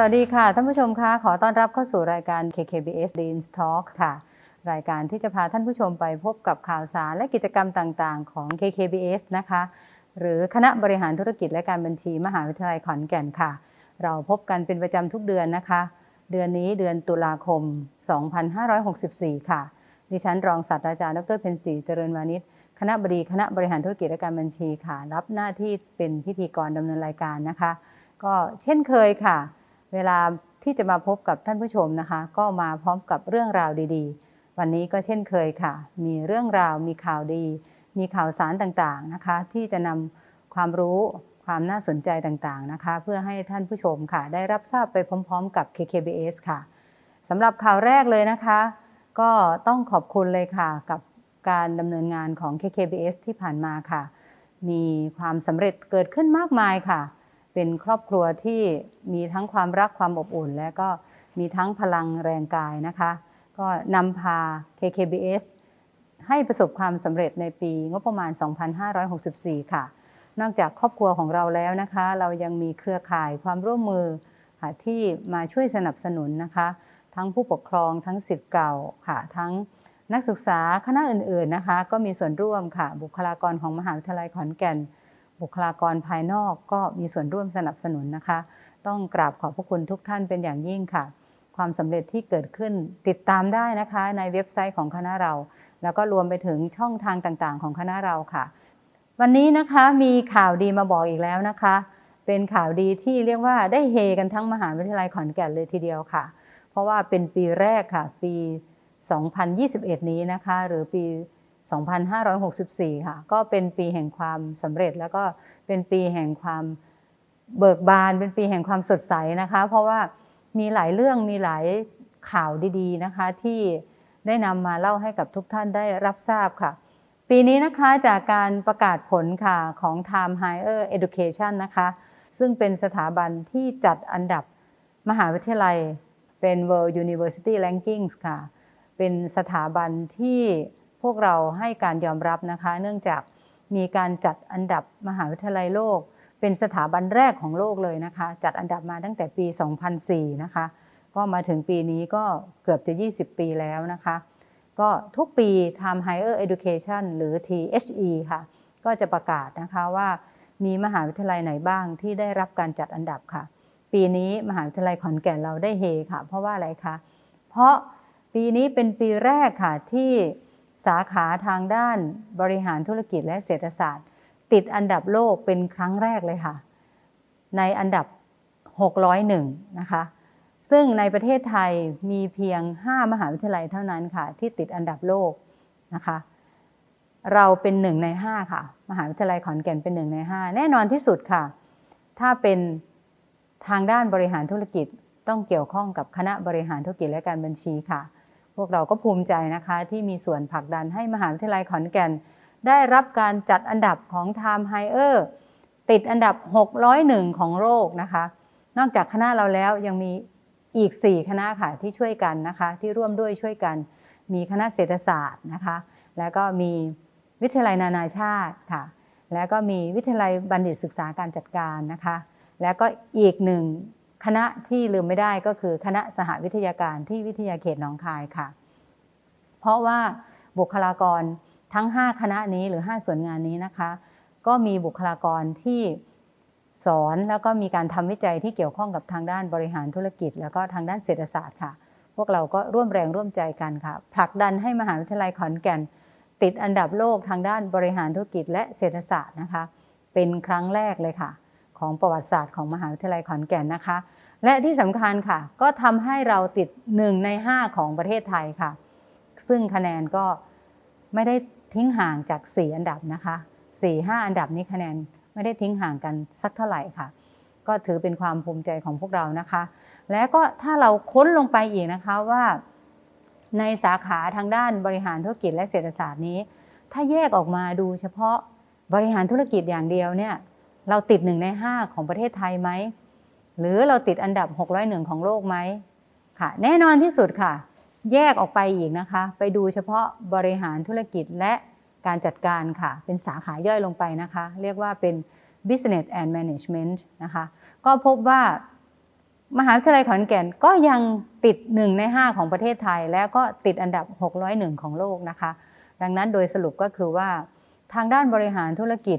สวัสดีค่ะ ท่านผู้ชมคะขอต้อนรับเข้าสู่รายการ KKBS Dean's Talk ค่ะ รายการที่จะพาท่านผู้ชมไปพบกับข่าวสารและกิจกรรมต่างๆ ของ KKBS นะคะ หรือคณะบริหารธุรกิจและการบัญชีมหาวิทยาลัยขอนแก่นค่ะ เราพบกันเป็นประจำทุกเดือนนะคะ เดือนนี้เดือนตุลาคม 2564 ค่ะ ดิฉันรองศาสตราจารย์ดรเพ็ญศรีเจริญวานิชคณะบดีคณะบริหารธุรกิจและการบัญชีค่ะ รับหน้าที่เป็นพิธีกรดำเนินรายการนะคะ ก็เช่นเคยค่ะ เวลาที่จะมาพบกับท่านผู้ชมนะคะ ก็มาพร้อมกับเรื่องราวดีๆ วันนี้ก็เช่นเคยค่ะ มีเรื่องราวมีข่าวดี มีข่าวสารต่างๆนะคะ ที่จะนำความรู้ความน่าสนใจต่างๆนะคะ เพื่อให้ท่านผู้ชมค่ะ ได้รับทราบไปพร้อม ๆ กับ KKBS ค่ะสำหรับข่าวแรกเลยนะคะ ก็ต้องขอบคุณเลยค่ะกับการดำเนินงานของ KKBS ที่ผ่านมาค่ะ มีความสำเร็จเกิดขึ้นมากมายค่ะ เป็นครอบครัวที่มีทั้งความรักความอบอุ่น และก็มีทั้งพลังแรงกายนะคะ ก็นำพา KKBS ให้ประสบความสำเร็จในปีงบประมาณ 2564 ค่ะ นอกจากครอบครัวของเราแล้วนะคะ เรายังมีเครือข่ายความร่วมมือค่ะที่มาช่วยสนับสนุนนะคะ ทั้งผู้ปกครองทั้งสิทธิ์เก่าค่ะ ทั้งนักศึกษาคณะอื่นๆนะคะ ก็มีส่วนร่วมค่ะ บุคลากรของมหาวิทยาลัยขอนแก่น บุคลากรภายนอกก็มีส่วนร่วมสนับสนุนนะคะ ต้องกราบขอบพระคุณทุกท่านเป็นอย่างยิ่งค่ะ ความสำเร็จที่เกิดขึ้นติดตามได้นะคะ ในเว็บไซต์ของคณะเรา แล้วก็รวมไปถึงช่องทางต่างๆ ของคณะเราค่ะ วันนี้นะคะมีข่าวดีมาบอกอีกแล้วนะคะ เป็นข่าวดีที่เรียกว่าได้เฮกันทั้งมหาวิทยาลัยขอนแก่นเลยทีเดียวค่ะ เพราะว่าเป็นปีแรกค่ะ ปี 2021 นี้นะคะ หรือปี 2564 ค่ะ ก็เป็นปีแห่งความสำเร็จแล้วก็เป็นปีแห่งความเบิกบาน เป็นปีแห่งความสดใสนะคะ เพราะว่ามีหลายเรื่องมีหลายข่าวดีๆนะคะ ที่ได้นำมาเล่าให้กับทุกท่านได้รับทราบค่ะ ปีนี้นะคะจากการประกาศผลค่ะของ Time Higher Education นะคะ ซึ่งเป็นสถาบันที่จัดอันดับมหาวิทยาลัยเป็น World University Rankings ค่ะ เป็นสถาบันที่ พวกเราให้การยอมรับนะคะ เนื่องจากมีการจัดอันดับมหาวิทยาลัยโลก เป็นสถาบันแรกของโลกเลยนะคะ จัดอันดับมาตั้งแต่ปี 2004 นะคะ ก็มาถึงปีนี้ก็เกือบจะ 20 ปีแล้วนะคะ ก็ทุกปี Time Higher Education หรือ THE ค่ะ ก็จะประกาศนะคะว่ามีมหาวิทยาลัยไหนบ้างที่ได้รับการจัดอันดับค่ะ ปีนี้มหาวิทยาลัยขอนแก่นเราได้เฮค่ะ เพราะว่าอะไรคะ เพราะปีนี้เป็นปีแรกค่ะที่ สาขาทางด้านบริหารธุรกิจและเศรษฐศาสตร์ ติดอันดับโลกเป็นครั้งแรกเลยค่ะ ในอันดับ 601 นะคะ ซึ่งในประเทศไทยมีเพียง 5 มหาวิทยาลัยเท่านั้นค่ะ ที่ติดอันดับโลกนะคะ เราเป็นหนึ่งใน 5 ค่ะ มหาวิทยาลัยขอนแก่นเป็นหนึ่งใน 5 แน่นอนที่สุดค่ะ ถ้าเป็นทางด้านบริหารธุรกิจต้องเกี่ยวข้องกับคณะบริหารธุรกิจและการบัญชีค่ะ พวกเราก็ภูมิใจนะคะ ที่มีส่วนผลักดันให้มหาวิทยาลัยขอนแก่น ได้รับการจัดอันดับของ Time Higher ติดอันดับ 601 ของโลกนะคะ นอกจากคณะเราแล้วยังมีอีก 4 คณะค่ะที่ช่วยกันนะคะ ที่ร่วมด้วยช่วยกัน มีคณะเศรษฐศาสตร์นะคะ แล้วก็มีวิทยาลัยนานาชาติค่ะ แล้วก็มีวิทยาลัยบัณฑิตศึกษาการจัดการนะคะ แล้วก็อีกหนึ่ง คณะที่ลืมไม่ได้ก็คือคณะสหวิทยาการที่วิทยาเขตหนองคายค่ะ เพราะว่าบุคลากรทั้ง 5 คณะนี้หรือ 5 ส่วนงานนี้นะคะ ก็มีบุคลากรที่สอนแล้วก็มีการทำวิจัยที่เกี่ยวข้องกับทางด้านบริหารธุรกิจ แล้วก็ทางด้านเศรษฐศาสตร์ค่ะ พวกเราก็ร่วมแรงร่วมใจกันค่ะ ผลักดันให้มหาวิทยาลัยขอนแก่น ติดอันดับโลกทางด้านบริหารธุรกิจและเศรษฐศาสตร์นะคะ เป็นครั้งแรกเลยค่ะ ของประวัติศาสตร์ของมหาวิทยาลัยขอนแก่นนะคะ และที่สำคัญค่ะ ก็ทำให้เราติด 1 ใน 5 ของประเทศไทยค่ะ ซึ่งคะแนนก็ไม่ได้ทิ้งห่างจาก 4 อันดับนะคะ 4-5 อันดับนี้คะแนนไม่ได้ทิ้งห่างกันสักเท่าไหร่ค่ะ ก็ถือเป็นความภูมิใจของพวกเรานะคะ และก็ถ้าเราค้นลงไปอีกนะคะว่า ในสาขาทางด้านบริหารธุรกิจและเศรษฐศาสตร์นี้ ถ้าแยกออกมาดูเฉพาะบริหารธุรกิจอย่างเดียวเนี่ย เราติดหนึ่งใน5ของประเทศไทยไหม หรือเราติดอันดับ 601 ของโลกไหมค่ะ แน่นอนที่สุดค่ะ แยกออกไปอีกนะคะ ไปดูเฉพาะบริหารธุรกิจและการจัดการค่ะ เป็นสาขาย่อยลงไปนะคะ เรียกว่าเป็น business and management นะคะ ก็พบว่ามหาวิทยาลัยขอนแก่นก็ยังติด 1 ใน 5 ของประเทศไทย แล้วก็ติดอันดับ 601 ของโลกนะคะ ดังนั้นโดยสรุปก็คือว่าทางด้านบริหารธุรกิจ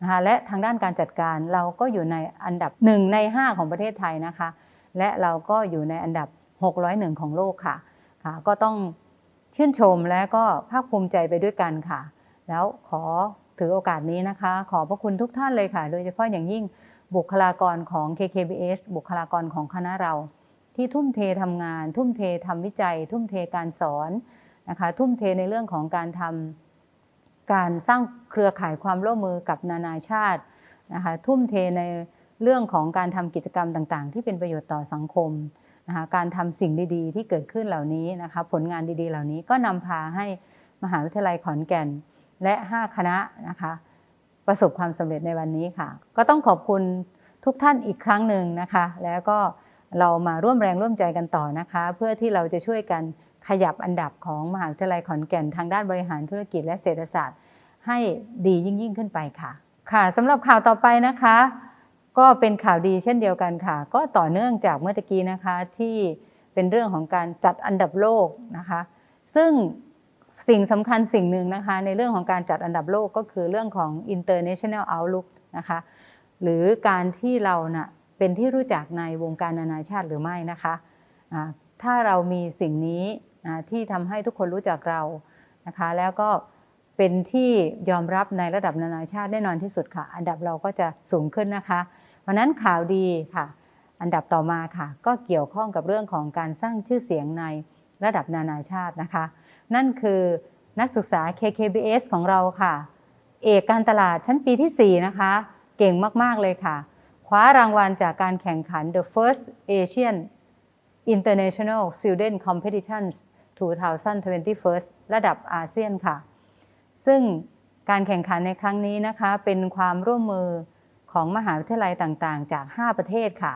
นะคะและทางด้านการจัดการเราก็อยู่ในอันดับ 1 ใน 5 ของประเทศไทยนะคะ และเราก็อยู่ในอันดับ 601 ของโลกค่ะค่ะ ก็ต้องชื่นชมและก็ภาคภูมิใจไปด้วยกันค่ะ แล้วขอถือโอกาสนี้นะคะ ขอพระคุณทุกท่านเลยค่ะ โดยเฉพาะอย่างยิ่งบุคลากรของ KKBS บุคลากรของคณะเรา ที่ทุ่มเททำงาน ทุ่มเททำวิจัย ทุ่มเทการสอนนะคะ ทุ่มเทในเรื่องของการทำ การสร้างเครือข่ายความร่วมมือกับนานาชาตินะคะทุ่มเทในเรื่องของการทำกิจกรรมต่างๆ ที่เป็นประโยชน์ต่อสังคมนะคะการทำสิ่งดีๆ ที่เกิดขึ้นเหล่านี้นะคะผลงานดีๆ เหล่านี้ก็นำพาให้มหาวิทยาลัยขอนแก่น และ 5 คณะนะคะประสบความสำเร็จในวันนี้ค่ะ ก็ต้องขอบคุณทุกท่านอีกครั้งหนึ่งนะคะ แล้วก็เรามาร่วมแรงร่วมใจกันต่อนะคะ เพื่อที่เราจะช่วยกัน ขยับอันดับของมหาวิทยาลัยขอนแก่นทางด้านบริหารธุรกิจและเศรษฐศาสตร์ ให้ดียิ่งยิ่งขึ้นไปค่ะ ค่ะสำหรับข่าวต่อไปนะคะ ก็เป็นข่าวดีเช่นเดียวกันค่ะ ก็ต่อเนื่องจากเมื่อกี้นะคะที่เป็นเรื่องของการจัดอันดับโลกนะคะ ซึ่งสิ่งสำคัญสิ่งหนึ่งนะคะ ในเรื่องของการจัดอันดับโลกก็คือเรื่องของ international outlook นะคะ หรือการที่เรานะ่ะเป็นที่รู้จักในวงการนานาชาติหรือไม่นะคะะถ้าเรามีสิ่งนี้ นะที่ทำให้ทุกคนรู้จักเรานะคะ แล้วก็เป็นที่ยอมรับในระดับนานาชาติแน่นอนที่สุดค่ะ อันดับเราก็จะสูงขึ้นนะคะ เพราะนั้นข่าวดีค่ะ อันดับต่อมาค่ะ ก็เกี่ยวข้องกับเรื่องของการสร้างชื่อเสียงในระดับนานาชาตินะคะ นั่นคือนักศึกษา KKBS ของเราค่ะ เอกการตลาดชั้นปีที่ 4 นะคะ เก่งมาก ๆ เลยค่ะ คว้ารางวัลจากการแข่งขัน The First Asian International Student Competitions 2021 ระดับอาเซียนค่ะ ซึ่งการแข่งขันในครั้งนี้นะคะ เป็นความร่วมมือของมหาวิทยาลัยต่างๆ จาก 5 ประเทศค่ะ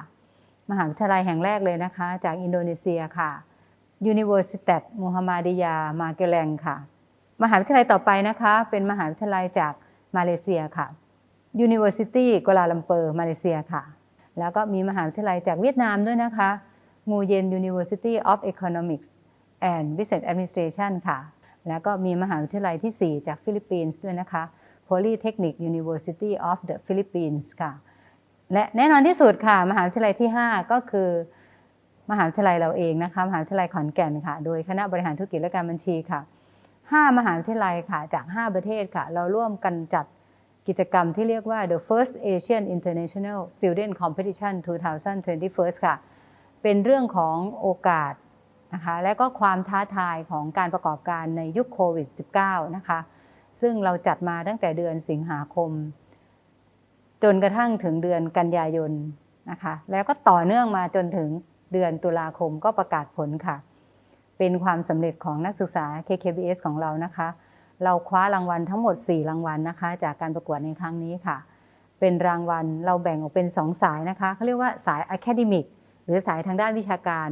มหาวิทยาลัยแห่งแรกเลยนะคะ จากอินโดนีเซียค่ะ Universitat Muhammadiyah Magelang ค่ะ มหาวิทยาลัยต่อไปนะคะ เป็นมหาวิทยาลัยจากมาเลเซียค่ะ University กัวลาลัมเปอร์มาเลเซียค่ะ แล้วก็มีมหาวิทยาลัยจากเวียดนามด้วยนะคะ งูเย็น University of Economics and Business Administration ค่ะ แล้วก็มีมหาวิทยาลัยที่ 4 จากฟิลิปปินส์ด้วยนะคะ Polytechnic University of the Philippines ค่ะ และแน่นอนที่สุดค่ะ มหาวิทยาลัยที่ 5 ก็คือ มหาวิทยาลัยเราเองนะคะ มหาวิทยาลัยขอนแก่นค่ะ โดยคณะบริหารธุรกิจและการบัญชีค่ะ 5 มหาวิทยาลัยค่ะ จาก 5 ประเทศค่ะ เราร่วมกันจัดกิจกรรมที่เรียกว่า The First Asian International Student Competition 2021 ค่ะ เป็นเรื่องของโอกาสนะคะและก็ความท้าทายของการประกอบการในยุคโควิด -19 นะคะซึ่งเราจัดมาตั้งแต่เดือนสิงหาคม จนกระทั่งถึงเดือนกันยายนนะคะแล้วก็ต่อเนื่องมาจนถึงเดือนตุลาคมก็ประกาศผลค่ะ เป็นความสำเร็จของนักศึกษา KKBS ของเรานะคะ เราคว้ารางวัลทั้งหมด 4 รางวัลนะคะ จากการประกวดในครั้งนี้ค่ะ เป็นรางวัลเราแบ่งออกเป็น 2 สายนะคะเขาเรียกว่าสาย Academic หรือสายทางด้านวิชาการ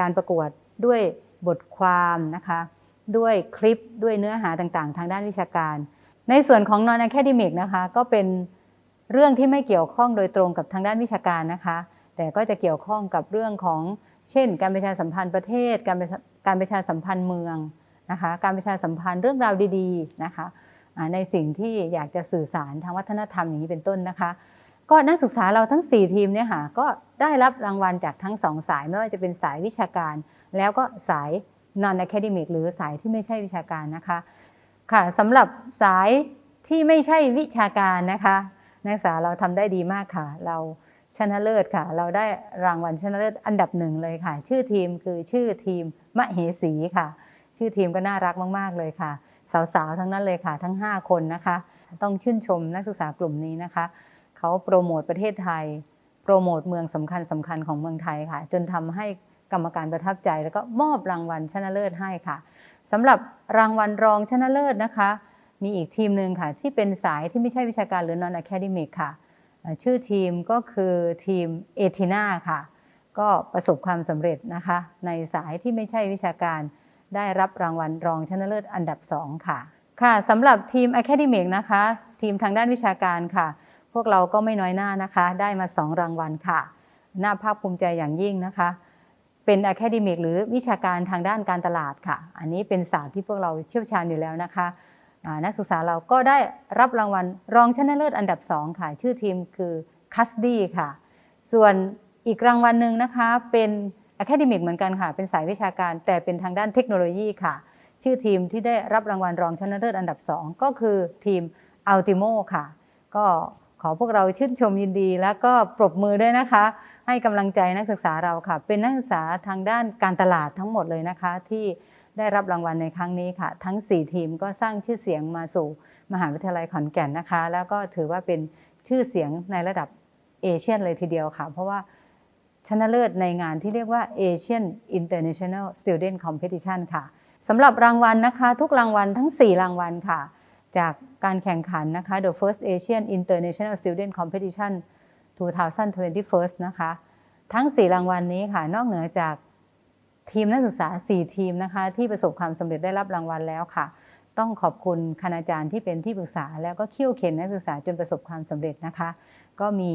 การประกวดด้วยบทความนะคะด้วยคลิปด้วยเนื้อหาต่างๆ ทางด้านวิชาการ ในส่วนของ non academic นะคะก็เป็นเรื่องที่ไม่เกี่ยวข้องโดยตรงกับทางด้านวิชาการนะคะ แต่ก็จะเกี่ยวข้องกับเรื่องของเช่น การประชาสัมพันธ์ประเทศ การการประชาสัมพันธ์เมืองนะคะการประชาสัมพันธ์เรื่องราวดีๆนะคะในสิ่งที่อยากจะสื่อสารทางวัฒนธรรมอย่างนี้เป็นต้นนะคะ ก็นักศึกษาเราทั้ง 4 ทีมเนี่ยค่ะก็ได้รับรางวัลจากทั้ง 2 สายไม่ว่าจะเป็นสายวิชาการ แล้วก็สาย non academic หรือสายที่ไม่ใช่วิชาการนะคะค่ะสำหรับสายที่ไม่ใช่วิชาการนะคะ นักศึกษาเราทำได้ดีมากค่ะ เราชนะเลิศค่ะ เราได้รางวัลชนะเลิศอันดับหนึ่งเลยค่ะ ชื่อทีมคือชื่อทีมมเหสีค่ะ ชื่อทีมก็น่ารักมาก ๆ เลยค่ะ สาวๆ ทั้งนั้นเลยค่ะ ทั้ง 5 คนนะคะ ต้องชื่นชมนักศึกษากลุ่มนี้นะคะ เขาโปรโมทประเทศไทย โปรโมทเมืองสำคัญสำคัญของเมืองไทยค่ะ จนทำให้กรรมการประทับใจ แล้วก็มอบรางวัลชนะเลิศให้ค่ะสำหรับรางวัลรองชนะเลิศนะคะ มีอีกทีมหนึ่งค่ะ ที่เป็นสายที่ไม่ใช่วิชาการหรือ non academic ค่ะ ชื่อทีมก็คือทีมเอทินาค่ะ ก็ประสบความสำเร็จนะคะ ในสายที่ไม่ใช่วิชาการได้รับรางวัลรองชนะเลิศอันดับ 2 ค่ะ ค่ะสำหรับทีม Academic นะคะ ทีมทางด้านวิชาการค่ะ พวกเราก็ไม่น้อยหน้านะคะ ได้มา2รางวัลค่ะ น่าภาคภูมิใจอย่างยิ่งนะคะ เป็น Academic หรือวิชาการทางด้านการตลาดค่ะ อันนี้เป็นศาสตร์ที่พวกเราเชี่ยวชาญอยู่แล้วนะคะนักศึกษาเราก็ได้รับรางวัลรองชนะเลิศอันดับ2ค่ะ ชื่อทีมคือ c u s d y ค่ะ ส่วนอีกรางวัลหนึ่งนะคะเป็น Academic เหมือนกันค่ะ เป็นสายวิชาการแต่เป็นทางด้านเทคโนโลยีค่ะ ชื่อทีมที่ได้รับรางวัลรองชนะเลิศอันดับ 2 ก็คือทีม Ultimo ค่ะ ก็ ขอพวกเราชื่นชมยินดี แล้วก็ปรบมือด้วยนะคะ ให้กำลังใจนักศึกษาเราค่ะ เป็นนักศึกษาทางด้านการตลาดทั้งหมดเลยนะคะ ที่ได้รับรางวัลในครั้งนี้ค่ะ ทั้ง 4 ทีมก็สร้างชื่อเสียงมาสู่มหาวิทยาลัยขอนแก่นนะคะ แล้วก็ถือว่าเป็นชื่อเสียงในระดับเอเชียนเลยทีเดียวค่ะ เพราะว่าชนะเลิศในงานที่เรียกว่า Asian International Student Competition ค่ะสำหรับรางวัลนะคะ ทุกรางวัลทั้ง 4 รางวัลค่ะ จาก การแข่งขันนะคะ The First Asian International Student Competition 2021 นะคะ ทั้ง 4 รางวัลนี้ค่ะ นอกเหนือจากทีมนักศึกษา 4 ทีมนะคะ ที่ประสบความสำเร็จได้รับรางวัลแล้วค่ะ ต้องขอบคุณคณาจารย์ที่เป็นที่ปรึกษา แล้วก็เขี่ยวเข็นนักศึกษาจนประสบความสำเร็จนะคะ ก็มี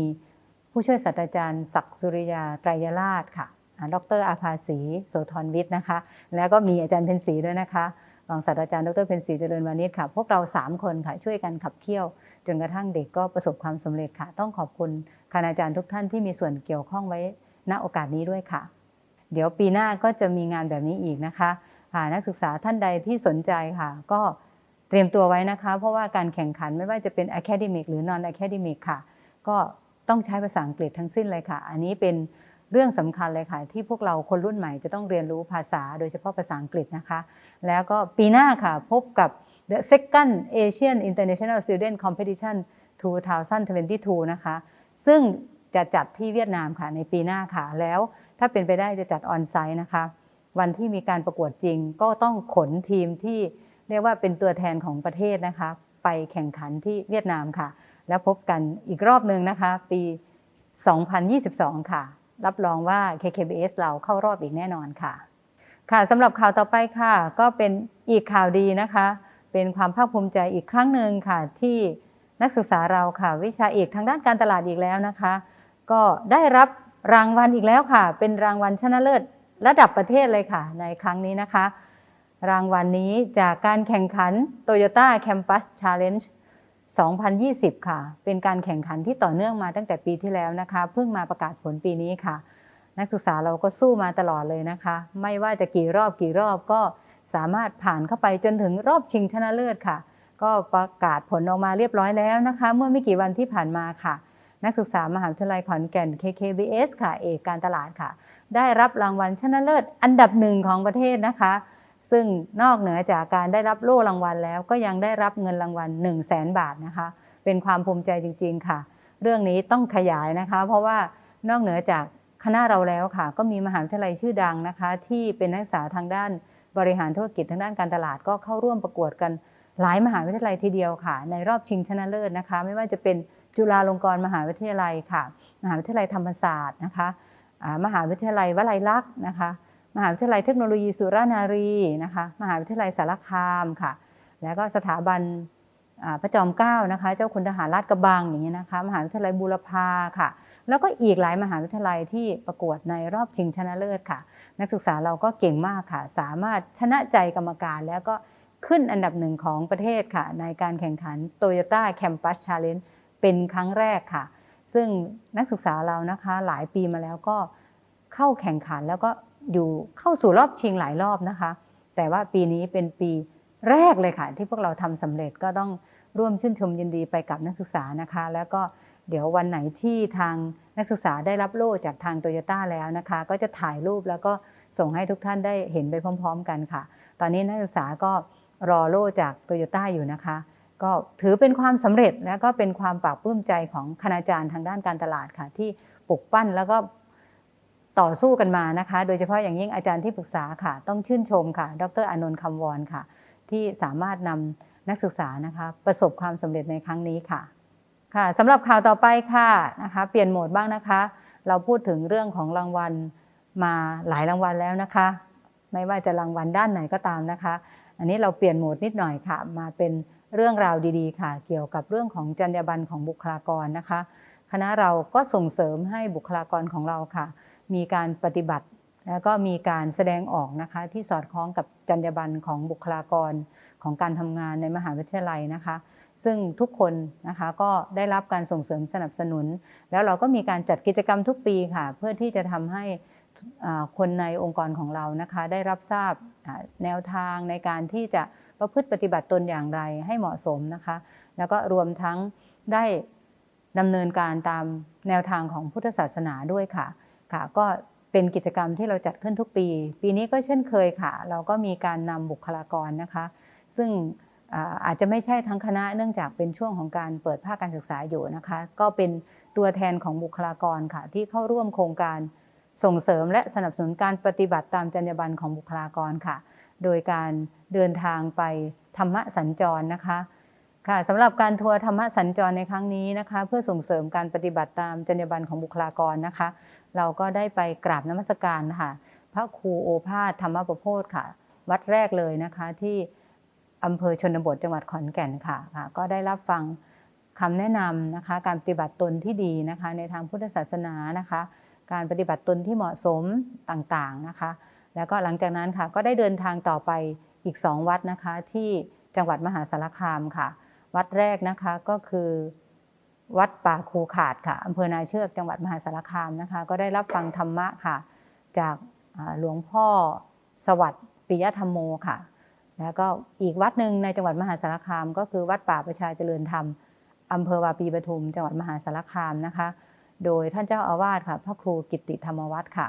ผู้ช่วยศาสตราจารย์ศักดิ์สุริยาไตรยราชค่ะดรอาภาสีโสธรวิทย์นะคะ แล้วก็มีอาจารย์เพ็ญศรีด้วยนะคะ รองศาสตราจารย์ดรเพ็ญศรีเจริญวานิชค่ะ พวกเรา 3 คนค่ะช่วยกันขับเคี่ยว จนกระทั่งเด็กก็ประสบความสำเร็จค่ะ ต้องขอบคุณคณาจารย์ทุกท่านที่มีส่วนเกี่ยวข้องไว้ณโอกาสนี้ด้วยค่ะ เดี๋ยวปีหน้าก็จะมีงานแบบนี้อีกนะคะค่ะนักศึกษาท่านใดที่สนใจค่ะ ก็เตรียมตัวไว้นะคะ เพราะว่าการแข่งขันไม่ว่าจะเป็น academic หรือ non academic ค่ะ ก็ต้องใช้ภาษาอังกฤษทั้งสิ้นเลยค่ะ อันนี้เป็น เรื่องสำคัญเลยค่ะที่พวกเราคนรุ่นใหม่จะต้องเรียนรู้ภาษาโดยเฉพาะภาษาอังกฤษนะคะ แล้วก็ปีหน้าค่ะพบกับ The Second Asian International Student Competition 2022 นะคะ ซึ่งจะจัดที่เวียดนามค่ะในปีหน้าค่ะ แล้วถ้าเป็นไปได้จะจัดออนไซต์นะคะ วันที่มีการประกวดจริง ก็ต้องขนทีมที่เรียกว่าเป็นตัวแทนของประเทศนะคะ ไปแข่งขันที่เวียดนามค่ะ แล้วพบกันอีกรอบหนึ่งนะคะ ปี 2022 ค่ะ รับรองว่า KKBS เราเข้ารอบอีกแน่นอนค่ะ ค่ะสำหรับข่าวต่อไปค่ะ ก็เป็นอีกข่าวดีนะคะ เป็นความภาคภูมิใจอีกครั้งหนึ่งค่ะที่นักศึกษาเราค่ะ วิชาเอกทางด้านการตลาดอีกแล้วนะคะ ก็ได้รับรางวัลอีกแล้วค่ะ เป็นรางวัลชนะเลิศระดับประเทศเลยค่ะ ในครั้งนี้นะคะ รางวัลนี้จากการแข่งขัน Toyota Campus Challenge 2020 ค่ะ เป็นการแข่งขันที่ต่อเนื่องมาตั้งแต่ปีที่แล้วนะคะ เพิ่งมาประกาศผลปีนี้ค่ะ นักศึกษาเราก็สู้มาตลอดเลยนะคะ ไม่ว่าจะกี่รอบกี่รอบก็สามารถผ่านเข้าไปจนถึงรอบชิงชนะเลิศค่ะ ก็ประกาศผลออกมาเรียบร้อยแล้วนะคะ เมื่อไม่กี่วันที่ผ่านมาค่ะ นักศึกษามหาวิทยาลัยขอนแก่น KKBS ค่ะ เอกการตลาดค่ะ ได้รับรางวัลชนะเลิศอันดับหนึ่งของประเทศนะคะ ซึ่งนอกเหนือจากการได้รับโล่รางวัลแล้ว ก็ยังได้รับเงินรางวัล 1 0 0 0 0แสนบาทนะคะ เป็นความภูมิใจจริง ๆ ค่ะ เรื่องนี้ต้องขยายนะคะ เพราะว่านอกเหนือจากคณะเราแล้วค่ะ ก็มีมหาวิทยาลัยชื่อดังนะคะ ที่เป็นนักศึกษาทางด้านบริหารธุรกิจทางด้านการตลาดก็เข้าร่วมประกวดกันหลายมหาวิทยาลัยทีเดียวค่ะ ในรอบชิงชนะเลิศนะคะ ไม่ว่าจะเป็นจุฬาลงกรณ์มหาวิทยาลัยค่ะ มหาวิทยาลัยธรรมศาสตร์นะคะมหาวิทยาลัยวลัยลักษณ์นะคะ มหาวิทยาลัยเทคโนโลยีสุรานารีนะคะมหาวิทยาลัยสารคามค่ะ แล้วก็สถาบันพระจอมเกล้านะคะ เจ้าคุณทหารราชกระบังอย่างนี้นะคะ มหาวิทยาลัยบูรพาค่ะ แล้วก็อีกหลายมหาวิทยาลัยที่ประกวดในรอบชิงชนะเลิศค่ะ นักศึกษาเราก็เก่งมากค่ะ สามารถชนะใจกรรมการแล้วก็ขึ้นอันดับหนึ่งของประเทศค่ะ ในการแข่งขัน Toyota Campus Challenge เป็นครั้งแรกค่ะ ซึ่งนักศึกษาเรานะคะหลายปีมาแล้วก็ เข้าแข่งขันแล้วก็อยู่เข้าสู่รอบชิงหลายรอบนะคะ แต่ว่าปีนี้เป็นปีแรกเลยค่ะ ที่พวกเราทำสำเร็จก็ต้องร่วมชื่นชมยินดีไปกับนักศึกษานะคะ แล้วก็เดี๋ยววันไหนที่ทางนักศึกษาได้รับโล่จากทางโตโยต้าแล้วนะคะ ก็จะถ่ายรูปแล้วก็ส่งให้ทุกท่านได้เห็นไปพร้อม ๆ กันค่ะ ตอนนี้นักศึกษาก็รอโล่จากโตโยต้าอยู่นะคะ ก็ถือเป็นความสำเร็จและก็เป็นความปราบปลื้มใจของคณาจารย์ทางด้านการตลาดค่ะ ที่ปลุกปั้นแล้วก็ ต่อสู้กันมานะคะ โดยเฉพาะอย่างยิ่งอาจารย์ที่ปรึกษาค่ะ ต้องชื่นชมค่ะ ดรอนนท์คำวรค่ะ ที่สามารถนำนักศึกษานะคะ ประสบความสำเร็จในครั้งนี้ค่ะ ค่ะสำหรับข่าวต่อไปค่ะนะคะ เปลี่ยนโหมดบ้างนะคะ เราพูดถึงเรื่องของรางวัลมาหลายรางวัลแล้วนะคะ ไม่ว่าจะรางวัลด้านไหนก็ตามนะคะ อันนี้เราเปลี่ยนโหมดนิดหน่อยค่ะ มาเป็นเรื่องราวดีๆ ค่ะ เกี่ยวกับเรื่องของจรรยาบรรณของบุคลากรนะคะ คณะเราก็ส่งเสริมให้บุคลากรของเราค่ะ มีการปฏิบัติ แล้วก็มีการแสดงออกนะคะที่สอดคล้องกับจรรยาบรรณของบุคลากรของการทำงานในมหาวิทยาลัยนะคะ ซึ่งทุกคนนะคะก็ได้รับการส่งเสริมสนับสนุน แล้วเราก็มีการจัดกิจกรรมทุกปีค่ะ เพื่อที่จะทำให้คนในองค์กรของเรานะคะได้รับทราบแนวทางในการที่จะประพฤติปฏิบัติตนอย่างไรให้เหมาะสมนะคะ แล้วก็รวมทั้งได้ดำเนินการตามแนวทางของพุทธศาสนาด้วยค่ะ ค่ะก็เป็นกิจกรรมที่เราจัดขึ้นทุกปี ปีนี้ก็เช่นเคยค่ะ เราก็มีการนำบุคลากรนะคะ ซึ่งอาอาจจะไม่ใช่ทั้งคณะเนื่องจากเป็นช่วงของการเปิดภาคการศึกษาอยู่นะคะ ก็เป็นตัวแทนของบุคลากรค่ะ ที่เข้าร่วมโครงการส่งเสริมและสนับสนุนการปฏิบัติตามจรรยาบรรณของบุคลากรค่ะ โดยการเดินทางไปธรรมสัญจรนะคะค่ะสำหรับการทัวร์ธรรมสัญจรในครั้งนี้นะคะ เพื่อส่งเสริมการปฏิบัติตามจรรยาบรรณของบุคลากรนะคะ เราก็ได้ไปกราบนมัสการค่ะพระครูโอภาสธรรมประโพธค่ะ วัดแรกเลยนะคะที่อำเภอชนบทจังหวัดขอนแก่นค่ะค่ะ ก็ได้รับฟังคำแนะนำนะคะ การปฏิบัติตนที่ดีนะคะ ในทางพุทธศาสนานะคะ การปฏิบัติตนที่เหมาะสมต่างๆนะคะ แล้วก็หลังจากนั้นค่ะก็ได้เดินทางต่อไปอีก2วัดนะคะที่จังหวัดมหาสารคามค่ะ วัดแรกนะคะก็คือ วัดป่าคูขาดค่ะอำเภอนาเชือกจังหวัดมหาสารคามนะคะ ก็ได้รับฟังธรรมะค่ะ จากหลวงพ่อสวัสดิ์ปิยธรรมโมค่ะ แล้วก็อีกวัดหนึ่งในจังหวัดมหาสารคาม ก็คือวัดป่าประชาเจริญธรรมอำเภอวาปีปทุม จังหวัดมหาสารคามนะคะ โดยท่านเจ้าอาวาสค่ะ พระครูกิติธรรมวัฒน์ค่ะ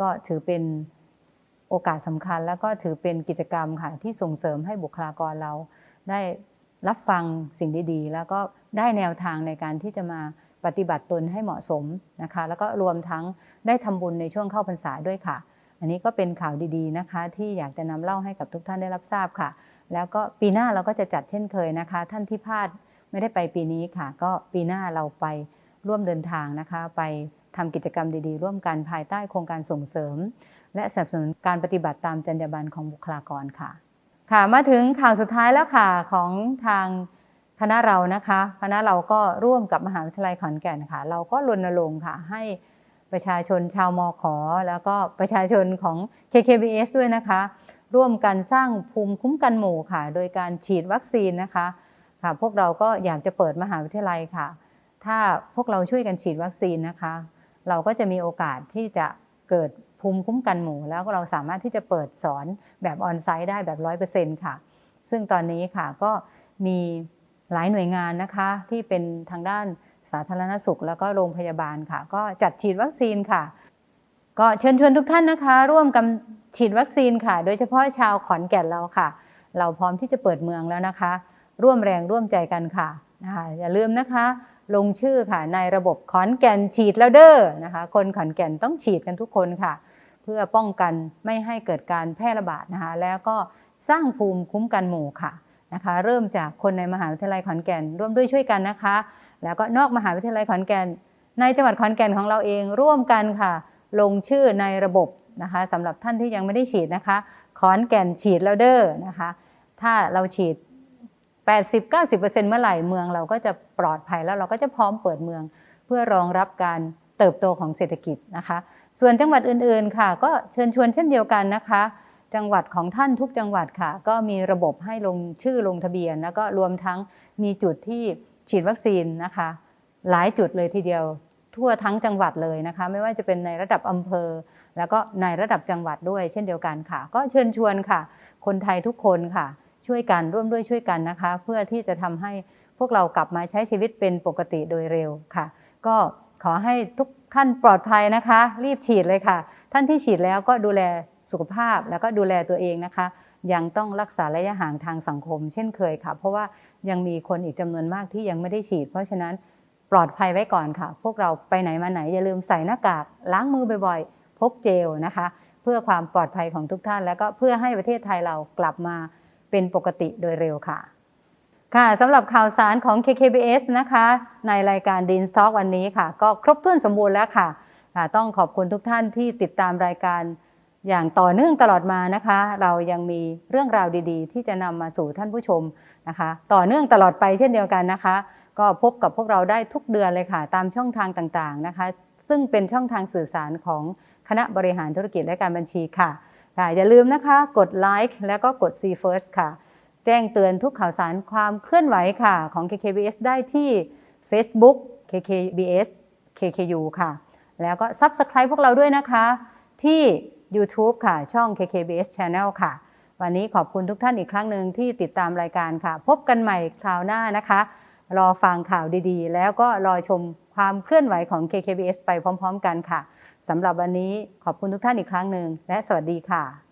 ก็ถือเป็นโอกาสสำคัญ แล้วก็ถือเป็นกิจกรรมค่ะที่ส่งเสริมให้บุคลากรเราได้รับฟังสิ่งดีๆ แล้วก็ ได้แนวทางในการที่จะมาปฏิบัติตนให้เหมาะสมนะคะ แล้วก็รวมทั้งได้ทำบุญในช่วงเข้าพรรษาด้วยค่ะ อันนี้ก็เป็นข่าวดีๆนะคะ ที่อยากจะนำเล่าให้กับทุกท่านได้รับทราบค่ะ แล้วก็ปีหน้าเราก็จะจัดเช่นเคยนะคะ ท่านที่พลาดไม่ได้ไปปีนี้ค่ะ ก็ปีหน้าเราไปร่วมเดินทางนะคะ ไปทำกิจกรรมดีๆ ร่วมกันภายใต้โครงการส่งเสริม และสนับสนุนการปฏิบัติตามจรรยาบรรณของบุคลากรค่ะ ค่ะมาถึงข่าวสุดท้ายแล้วค่ะของทาง คณะเรานะคะคณะเราก็ร่วมกับมหาวิทยาลัยขอนแก่นค่ะ เราก็รณรงค์ค่ะให้ประชาชนชาวมอขอ แล้วก็ประชาชนของ KKBS ด้วยนะคะ ร่วมกันสร้างภูมิคุ้มกันหมู่ค่ะ โดยการฉีดวัคซีนนะคะค่ะ พวกเราก็อยากจะเปิดมหาวิทยาลัยค่ะ ถ้าพวกเราช่วยกันฉีดวัคซีนนะคะ เราก็จะมีโอกาสที่จะเกิดภูมิคุ้มกันหมู่ แล้วก็เราสามารถที่จะเปิดสอนแบบออนไซต์ได้แบบร้อยเปอร์เซ็นต์ค่ะ ซึ่งตอนนี้ค่ะก็มี หลายหน่วยงานนะคะที่เป็นทางด้านสาธารณสุขแล้วก็โรงพยาบาลค่ะ ก็จัดฉีดวัคซีนค่ะ ก็เชิญชวนทุกท่านนะคะ ร่วมกันฉีดวัคซีนค่ะ โดยเฉพาะชาวขอนแก่นเราค่ะ เราพร้อมที่จะเปิดเมืองแล้วนะคะ ร่วมแรงร่วมใจกันค่ะนะคะอย่าลืมนะคะ ลงชื่อค่ะในระบบขอนแก่นฉีดแล้วเด้อนะคะ คนขอนแก่นต้องฉีดกันทุกคนค่ะ เพื่อป้องกันไม่ให้เกิดการแพร่ระบาดนะคะ แล้วก็สร้างภูมิคุ้มกันหมู่ค่ะ นะคะ เริ่มจากคนในมหาวิทยาลัยขอนแก่น ร่วมด้วยช่วยกันนะคะ แล้วก็นอกมหาวิทยาลัยขอนแก่น ในจังหวัดขอนแก่นของเราเองร่วมกันค่ะ ลงชื่อในระบบนะคะสำหรับท่านที่ยังไม่ได้ฉีดนะคะ ขอนแก่นฉีดแล้วเด้อนะคะ ถ้าเราฉีด 80-90%เมื่อไหร่เมืองเราก็จะปลอดภัยแล้วเราก็จะพร้อมเปิดเมือง เพื่อรองรับการเติบโตของเศรษฐกิจนะคะ ส่วนจังหวัดอื่นๆค่ะ ก็เชิญชวนเช่นเดียวกันนะคะ จังหวัดของท่านทุกจังหวัดค่ะ ก็มีระบบให้ลงชื่อลงทะเบียน แล้วก็รวมทั้งมีจุดที่ฉีดวัคซีนนะคะ หลายจุดเลยทีเดียว ทั่วทั้งจังหวัดเลยนะคะ ไม่ว่าจะเป็นในระดับอำเภอ แล้วก็ในระดับจังหวัดด้วย เช่นเดียวกันค่ะ ก็เชิญชวนค่ะ คนไทยทุกคนค่ะ ช่วยกันร่วมด้วยช่วยกันนะคะ เพื่อที่จะทำให้พวกเรากลับมาใช้ชีวิตเป็นปกติโดยเร็วค่ะ ก็ขอให้ทุกท่านปลอดภัยนะคะ รีบฉีดเลยค่ะ ท่านที่ฉีดแล้วก็ดูแล สุขภาพแล้วก็ดูแลตัวเองนะคะ ยังต้องรักษาระยะห่างทางสังคม เช่นเคยค่ะ เพราะว่ายังมีคนอีกจำนวนมากที่ยังไม่ได้ฉีด เพราะฉะนั้นปลอดภัยไว้ก่อนค่ะ พวกเราไปไหนมาไหนอย่าลืมใส่หน้ากากล้างมือบ่อยๆพกเจลนะคะ เพื่อความปลอดภัยของทุกท่าน แล้วก็เพื่อให้ประเทศไทยเรากลับมาเป็นปกติโดยเร็วค่ะ ค่ะสำหรับข่าวสารของ KKBS นะคะ ในรายการ Dean Talk วันนี้ค่ะ ก็ครบถ้วนสมบูรณ์แล้วค่ะ ต้องขอบคุณทุกท่านที่ติดตามรายการ อย่างต่อเนื่องตลอดมานะคะ เรายังมีเรื่องราวดีๆ ที่จะนำมาสู่ท่านผู้ชมนะคะ ต่อเนื่องตลอดไปเช่นเดียวกันนะคะ ก็พบกับพวกเราได้ทุกเดือนเลยค่ะ ตามช่องทางต่างๆนะคะ ซึ่งเป็นช่องทางสื่อสารของคณะบริหารธุรกิจและการบัญชีค่ะค่ะอย่าลืมนะคะกดไลค์แล้วก็กด See First ค่ะ แจ้งเตือนทุกข่าวสารความเคลื่อนไหวค่ะ ของ KKBS ได้ที่ Facebook KKBS KKU ค่ะ แล้วก็ Subscribe พวกเราด้วยนะคะที่ YouTube ค่ะ ช่อง KKBS Channel ค่ะ วันนี้ขอบคุณทุกท่านอีกครั้งหนึ่งที่ติดตามรายการค่ะ พบกันใหม่คราวหน้านะคะ รอฟังข่าวดีๆ แล้วก็รอชมความเคลื่อนไหวของ KKBS ไปพร้อม ๆ กันค่ะสำหรับวันนี้ขอบคุณทุกท่านอีกครั้งหนึ่งและสวัสดีค่ะ